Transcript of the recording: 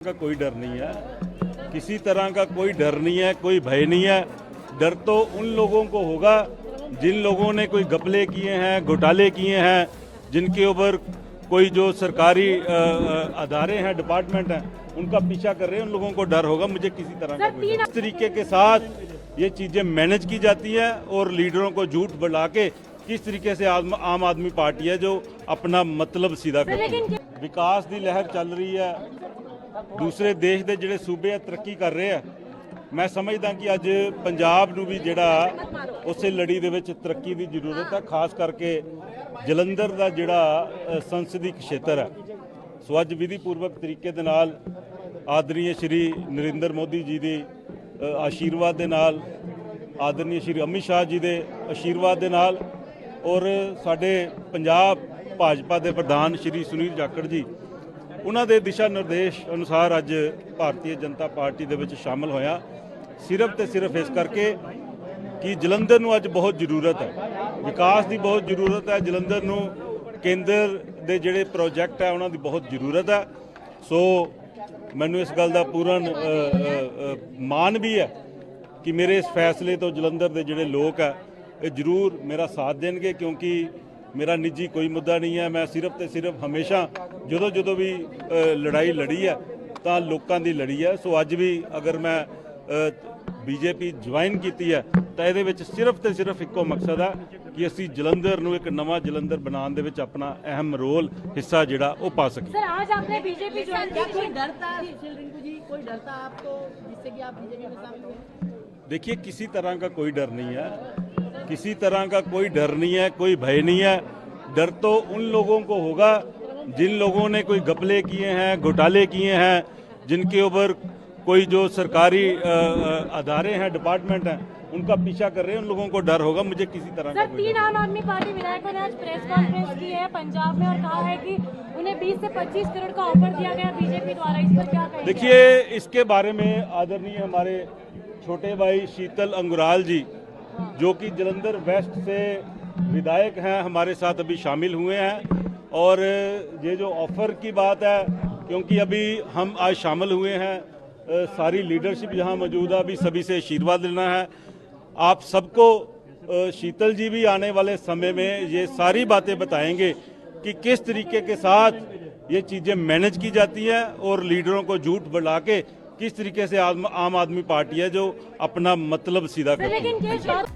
का कोई डर नहीं है। किसी तरह का कोई डर नहीं है कोई भय नहीं है। डर तो उन लोगों को होगा जिन लोगों ने कोई गपले किए हैं घोटाले किए हैं जिनके ऊपर कोई जो सरकारी अदारे हैं डिपार्टमेंट हैं उनका पीछा कर रहे हैं। उन लोगों को डर होगा मुझे किसी तरह का कोई इस तरीके के साथ ये चीज़ें मैनेज की जाती हैं और लीडरों को झूठ बढ़ा के किस तरीके से आम आदमी पार्टी है जो अपना मतलब सीधा करती है। विकास की लहर चल रही है। ਦੂਸਰੇ ਦੇਸ਼ ਦੇ ਜਿਹੜੇ ਸੂਬੇ ਆ, ਤਰੱਕੀ ਕਰ ਰਹੇ ਆ। ਮੈਂ ਸਮਝਦਾ ਕਿ ਅੱਜ ਪੰਜਾਬ ਨੂੰ ਵੀ ਜਿਹੜਾ ਉਸੇ ਲੜੀ ਦੇ ਵਿੱਚ ਤਰੱਕੀ ਦੀ ਜ਼ਰੂਰਤ ਹੈ ਖਾਸ ਕਰਕੇ ਜਲੰਧਰ ਦਾ ਜਿਹੜਾ ਸੰਸਦੀ ਖੇਤਰ ਹੈ ਸੋ ਅੱਜ ਵਿਧੀ ਪੂਰਵਕ ਤਰੀਕੇ ਦੇ ਨਾਲ ਆਦਰਣੀय ਸ਼੍ਰੀ ਨਰਿੰਦਰ ਮੋਦੀ ਜੀ ਦੀ ਆਸ਼ੀਰਵਾਦ ਦੇ ਨਾਲ ਆਦਰਣੀय ਸ਼੍ਰੀ ਅਮਿਤ ਸ਼ਾਹ ਜੀ ਦੇ ਆਸ਼ੀਰਵਾਦ ਦੇ ਨਾਲ ਔਰ ਸਾਡੇ ਪੰਜਾਬ ਭਾਜਪਾ ਦੇ ਪ੍ਰਧਾਨ ਸ਼੍ਰੀ ਸੁਨੀਲ ਜਾਖੜ ਜੀ ਉਹਨਾਂ ਦੇ ਦਿਸ਼ਾ ਨਿਰਦੇਸ਼ ਅਨੁਸਾਰ ਅੱਜ ਭਾਰਤੀ ਜਨਤਾ ਪਾਰਟੀ ਦੇ ਵਿੱਚ ਸ਼ਾਮਲ ਹੋਇਆ। ਸਿਰਫ ਤੇ ਸਿਰਫ ਇਸ ਕਰਕੇ ਕਿ ਜਲੰਧਰ ਨੂੰ ਅੱਜ ਬਹੁਤ ਜ਼ਰੂਰਤ ਹੈ। ਵਿਕਾਸ ਦੀ ਬਹੁਤ ਜ਼ਰੂਰਤ ਹੈ। ਜਲੰਧਰ ਨੂੰ ਕੇਂਦਰ ਦੇ ਜਿਹੜੇ ਪ੍ਰੋਜੈਕਟ ਹੈ, ਉਹਨਾਂ ਦੀ ਬਹੁਤ ਜ਼ਰੂਰਤ ਹੈ। ਸੋ ਮੈਨੂੰ ਇਸ ਗੱਲ ਦਾ ਪੂਰਨ ਮਾਣ ਵੀ ਹੈ ਕਿ ਮੇਰੇ ਇਸ ਫੈਸਲੇ ਤੋਂ ਜਲੰਧਰ ਦੇ ਜਿਹੜੇ ਲੋਕ ਹੈ, ਇਹ ਜ਼ਰੂਰ ਮੇਰਾ ਸਾਥ ਦੇਣਗੇ ਕਿਉਂਕਿ ਮੇਰਾ ਨਿੱਜੀ ਕੋਈ ਮੁੱਦਾ ਨਹੀਂ ਹੈ ਮੈਂ ਸਿਰਫ ਤੇ ਸਿਰਫ ਹਮੇਸ਼ਾ ਜਦੋਂ ਜਦੋਂ ਵੀ ਅ, ਲੜਾਈ ਲੜੀ ਹੈ ਤਾਂ ਲੋਕਾਂ ਦੀ ਲੜੀ ਹੈ ਸੋ ਅੱਜ ਵੀ ਅਗਰ ਮੈਂ ਬੀਜੇਪੀ ਜੁਆਇਨ ਕੀਤੀ ਹੈ ਤਾਂ ਇਹਦੇ ਵਿੱਚ ਸਿਰਫ ਤੇ ਸਿਰਫ ਇੱਕੋ ਮਕਸਦ ਹੈ ਕਿ ਅਸੀਂ ਜਲੰਧਰ ਨੂੰ ਇੱਕ ਨਵਾਂ ਜਲੰਧਰ ਬਣਾਉਣ ਦੇ ਵਿੱਚ ਆਪਣਾ ਅਹਿਮ ਰੋਲ ਹਿੱਸਾ ਜਿਹੜਾ ਉਹ ਪਾ ਸਕੀਏ सर आज आपने बीजेपी ज्वाइन क्या की कोई डर था सुशील रिंकू जी कोई डर था आपको जिससे कि आप बीजेपी में शामिल हुए देखिए किसी तरह का कोई डर नहीं है किसी तरह का कोई डर नहीं है कोई भय नहीं है। डर तो उन लोगों को होगा जिन लोगों ने कोई गपले किए हैं घोटाले किए हैं जिनके ऊपर कोई जो सरकारी अदारे हैं डिपार्टमेंट हैं उनका पीछा कर रहे हैं उन लोगों को डर होगा मुझे किसी तरह का सर कोई तीन आम आदमी पार्टी विधायकों ने आज प्रेस कॉन्फ्रेंस की है पंजाब में और कहा है कि उन्हें 20 से 25 करोड़ का ऑफ़र दिया गया बीजेपी द्वारा इस पर क्या देखिए इसके बारे में आदरणीय हमारे छोटे भाई शीतल अंगुराल जी जो कि जलंधर वेस्ट से विधायक हैं, हमारे साथ अभी शामिल हुए हैं। और ये जो ऑफ़र की बात है, क्योंकि अभी हम आज शामिल हुए हैं सारी लीडरशिप यहाँ मौजूद है, अभी सभी से आशीर्वाद लेना है। आप सबको शीतल जी भी आने वाले समय में ये सारी बातें बताएँगे कि किस तरीके के साथ ये चीज़ें मैनेज की जाती हैं और लीडरों को झूठ बढ़ा के किस तरीके से आम, आदमी पार्टी है जो अपना मतलब सीधा करती है?